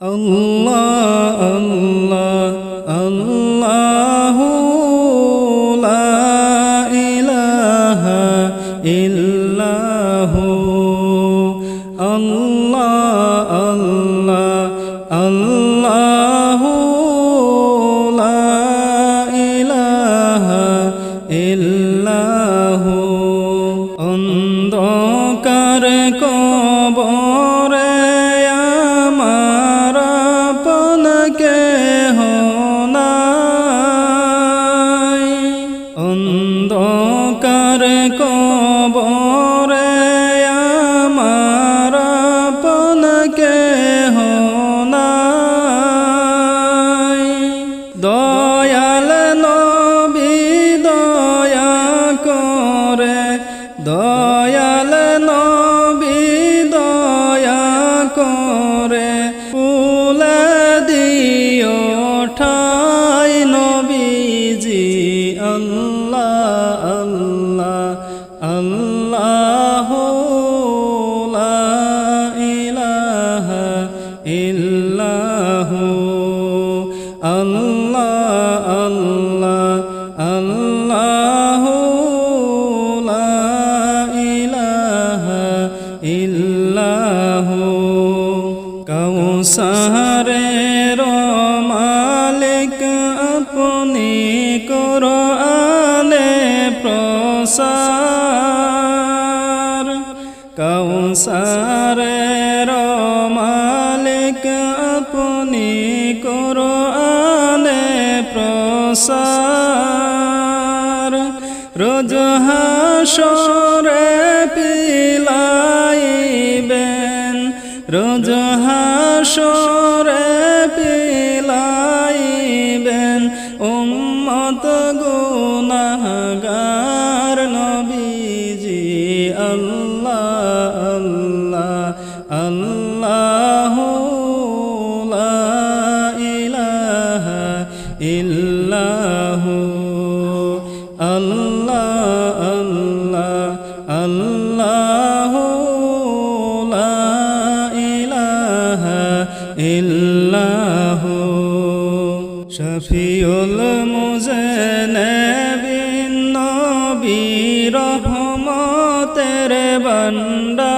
আল্লাহ আল্লাহ প্রসার কৌসারের মালিক আপনি কোরআনে প্রসার। রোজ হাসরে পিলাইবেন রোজ হাসরে আল্লাহ লা ইলাহা ইল্লাহু। শফিউল মুজনবিন নবী রহমতের বন্ডার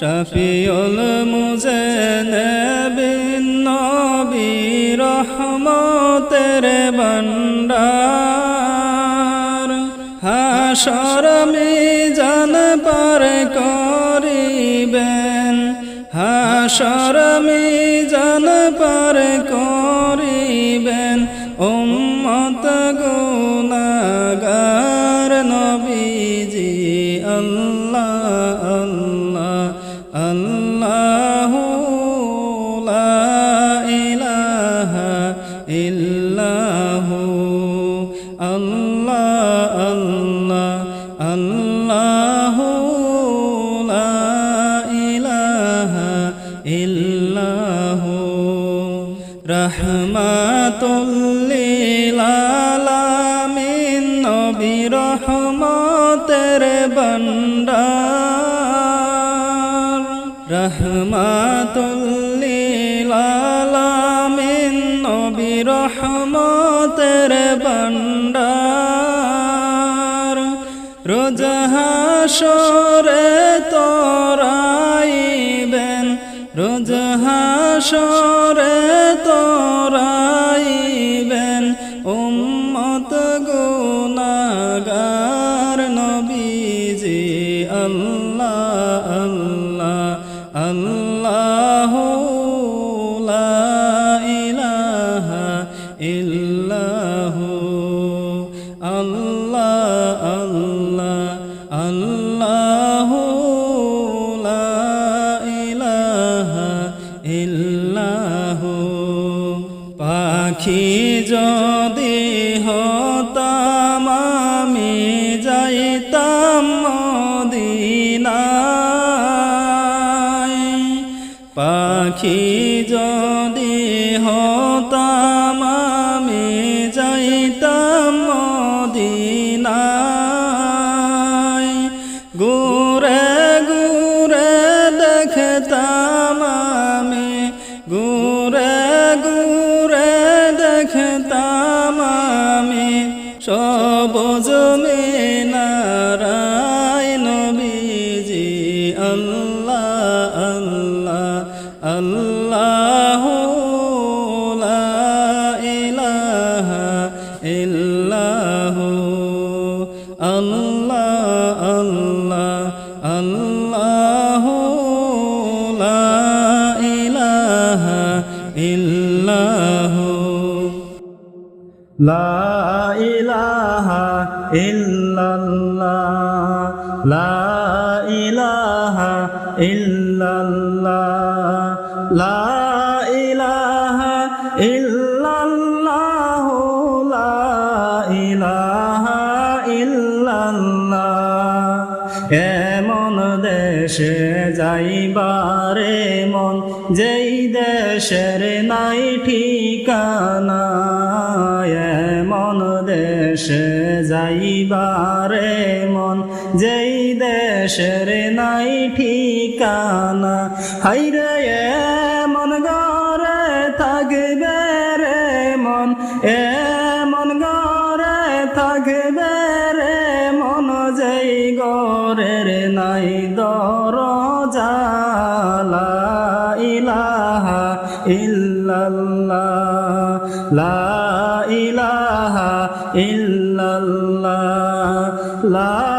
শফিউল মুজনবিন নবী রহমতের বন্ডার হাসর মিজান পার করিবেন। হাসর নবী রহমতের বন্ডার রহমাতুল্লিল আলামিন নবী রহমতের বন্ডার রোজ হাসরে তোরাইবেন রোজ হাসরে তোরাইবেন আল্লাহ ইল্লাহু। পাখি যদি হতাম আমি যাইতাম মদিনায়। পাখি আল্লাহ লা ইলাহা ইল্লাহ। আল্লাহ আল্লাহ আল্লাহ ইলাহা ইল্লাহ। লা ইলাহা ইল্লাল্লাহ। লা ইলাহা ইল্লাল্লাহ, লা ইলাহা ইল্লাল্লাহ, লা ইলাহা ইল্লাল্লাহ। এমন দেশে যাইবারে মন যেই দেশের নাই ঠিকানা। এমন দেশে যাইবারে মন যেই দেশের নাই ঠিকানা হাইরে এমন গরে থাকবে রে মন, এমন গরে থাকবে রে মন যেই গরের নাই দরজালা ইলাহা ইল্লাল্লাহ, লা ইলাহা ইল্লাল্লাহ, লা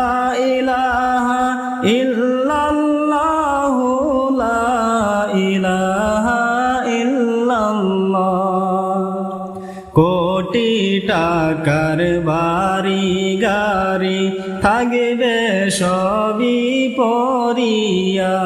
টাকার বাড়ি গাড়ি থাকবে সবই পরিয়া।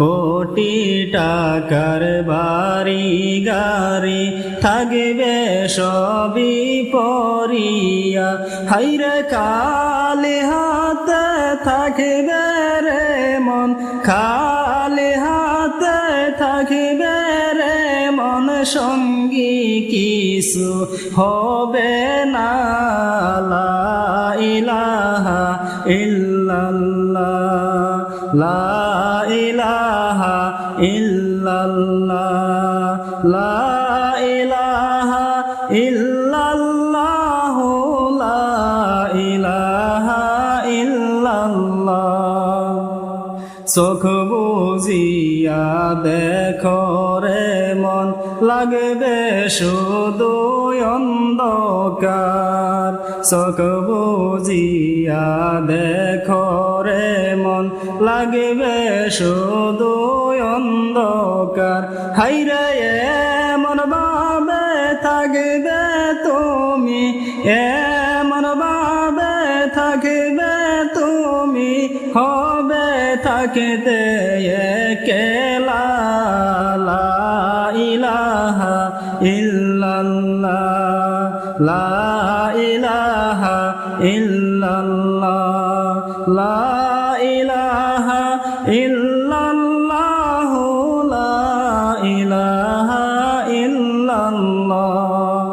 কোটি টাকার বাড়ি গাড়ি থাকবে সবই পরিয়া। হাইরে কালে হাতে থাকবে রে মন খালে হাতে থাকবে সঙ্গী কিছু হবে না। লা ইলাহা ইল্লাল্লাহ। লা ইলাহা ইল্লাল্লাহ। লা ইলাহা ইল্লাল্লাহ। লা ইলাহা চোখ বুঝিয়া দেখো রে মন। লাগবে শুধু অন্ধকার। চোখ বুঝিয়া দেখো রে মন লাগবে শুধু অন্ধকার। হাইরে মন বাবে থাকবে তুমি এ মন ভাবে থাকবে তুমি, হবে থাকতে কেলা ইল্লাল্লাহ লা ইলাহা ইল্লাল্লাহ লা ইলাহা ইল্লাল্লাহ লা ইলাহা ইল্লাল্লাহ।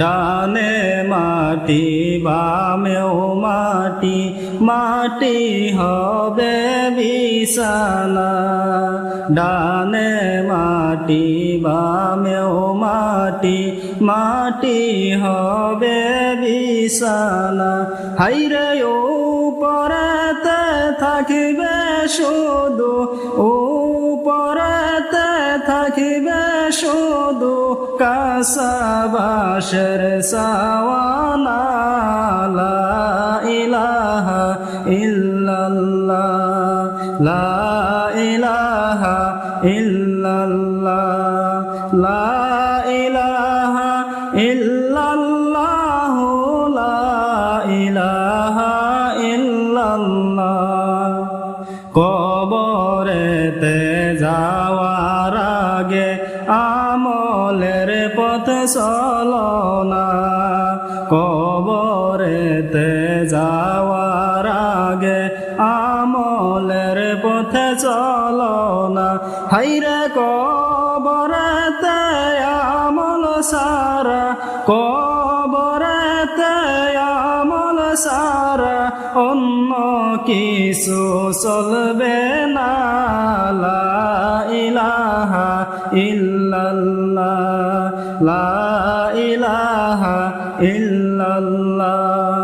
ডানে মাটি বামেও মাটি মাটি হবে বিছানা, ডানে মাটি, বামেও মাটি মাটি হবে বিছানা। হাইরে ও পরাতে থাকবে শুধু থাকবে শুধু কাসাবাসের সাওয়ানা লা ইলাহা ইল্লাল্লাহ লা ইলাহা ইল্লাল্লাহ লা আগে আমলের পথে চলনা হাইরে কবরেতে আমল সারা, কবরেতে আমল সারা, অন্য কিছু চলবে না। ইলাহা ইল্লাল্লাহ, লা ইলাহা ইল্লাল্লাহ,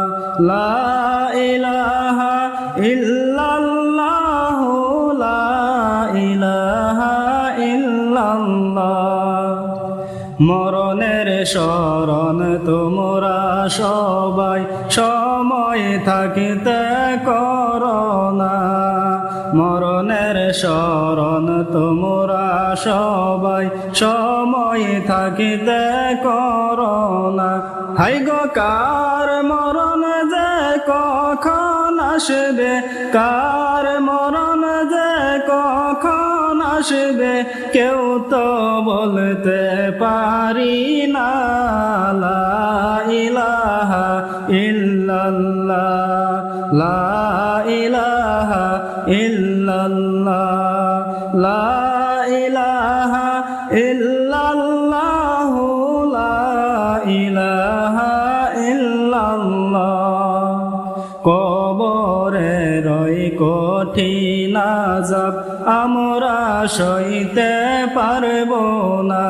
লা শরণ তোমরা সবাই সময় থাকিতে করোনা মরণের শরণ তোমরা সবাই সময় থাকিতে করোনা হাই গো, কার মরণ যে কখন আসবে? কার মরণ যে আসবে কেউ তো বলতে পারি না ইলাহা ইল্লাল্লাহ, লা ইলাহা ইল্লাল্লাহ, লা ইলাহা ইল্লাল্লাহ, লা ইলাহা ইল্লাল্লাহ। কবরে রই কঠিন আজাব আমরা সইতে পারব না।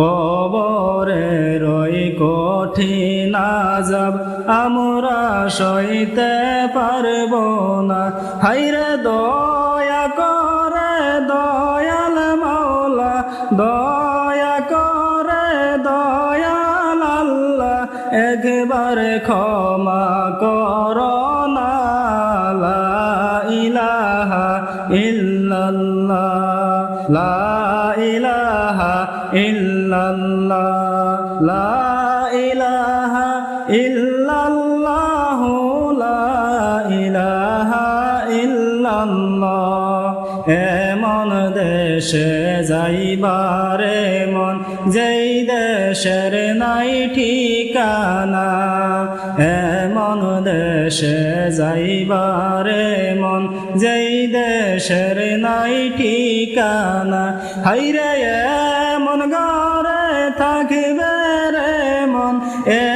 কবরে রই কঠিন আজাব আমরা সইতে পারব না। হাইরে দয়া করে দয়াল মাওলা, দয়া করে দয়াল আল্লাহ, একবার ক্ষমা করোনা লা ইলাহা ইল্লাল্লাহ লা ইলাহা ইল্লাল্লাহ লা ইলাহা ইল্লাল্লাহ লা ইলাহা ইল্লাল্লাহ। এমন দেশে যাইবারে মন, যেই দেশের নাই ঠিকানা, এমন দেশে যাইবারে মন, যেই দেশের নাই ঠিকানা। হাইরে এমন ঘরে থাকবে রে মন এমন